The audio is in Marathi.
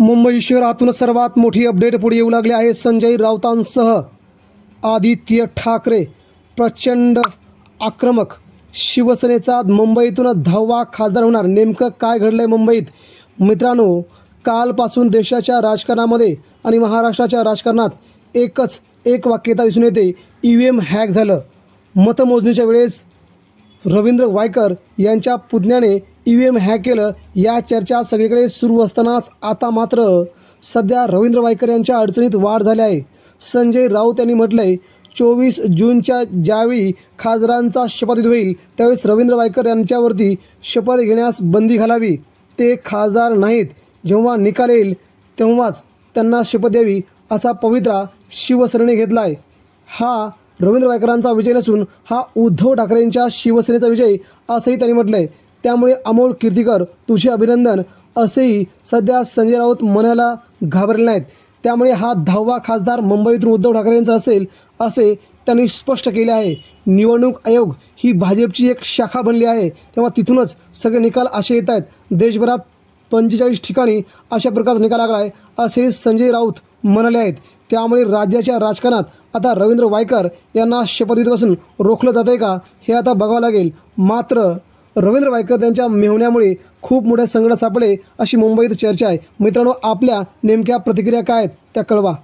मुंबई शहरातून सर्वात मोठी अपडेट पुढे येऊ लागली आहे. संजय राऊतांसह आदित्य ठाकरे प्रचंड आक्रमक. शिवसेनेचा मुंबईतून दहावा खासदार होणार. नेमकं काय घडलं आहे मुंबईत? मित्रांनो कालपासून देशाच्या राजकारणामध्ये आणि महाराष्ट्राच्या राजकारणात एकच एक वाक्यता दिसून येते. ई व्ही एम हॅक झालं. मतमोजणीच्या वेळेस रवींद्र वायकर यांच्या पुतण्याने ई व्ही एम हॅक केलं. या चर्चा सगळीकडे सुरू असतानाच आता मात्र सध्या रवींद्र वायकर यांच्या अडचणीत वाढ झाली आहे. संजय राऊत यांनी म्हटलं आहे चोवीस जूनच्या ज्यावेळी खासदारांचा शपथविधी होईल त्यावेळेस रवींद्र वायकर यांच्यावरती शपथ घेण्यास बंदी घालावी. ते खासदार नाहीत. जेव्हा निकाल येईल तेव्हाच त्यांना शपथ द्यावी असा पवित्रा शिवसेनेने घेतला आहे हा रवींद्र वायकरांचा विजय नसून हा उद्धव ठाकरेंच्या शिवसेनेचा विजय असंही त्यांनी म्हटलं आहे त्यामुळे अमोल कीर्तीकर तुझे अभिनंदन असेही सध्या संजय राऊत मनाला घाबरले नाहीत. त्यामुळे हा दहावा खासदार मुंबईतून उद्धव ठाकरेंचा असेल असे त्यांनी स्पष्ट केले आहे. निवडणूक आयोग ही भाजपची एक शाखा बनली आहे. तेव्हा तिथूनच सगळे निकाल असे येत आहेत. देशभरात पंचेचाळीस ठिकाणी अशा प्रकारचा निकाल लागला आहे असे संजय राऊत म्हणाले आहेत. त्यामुळे राज्याच्या राजकारणात आता रवींद्र वायकर यांना शपथविधीपासून रोखलं जात आहे का हे आता बघावं लागेल. मात्र रवींद्र वायकर यांच्या मेहण्यामुळे खूप मोठ्या संकटात सापडले अशी मुंबईत चर्चा आहे. मित्रांनो आपल्या नेमक्या प्रतिक्रिया काय आहेत त्या कळवा.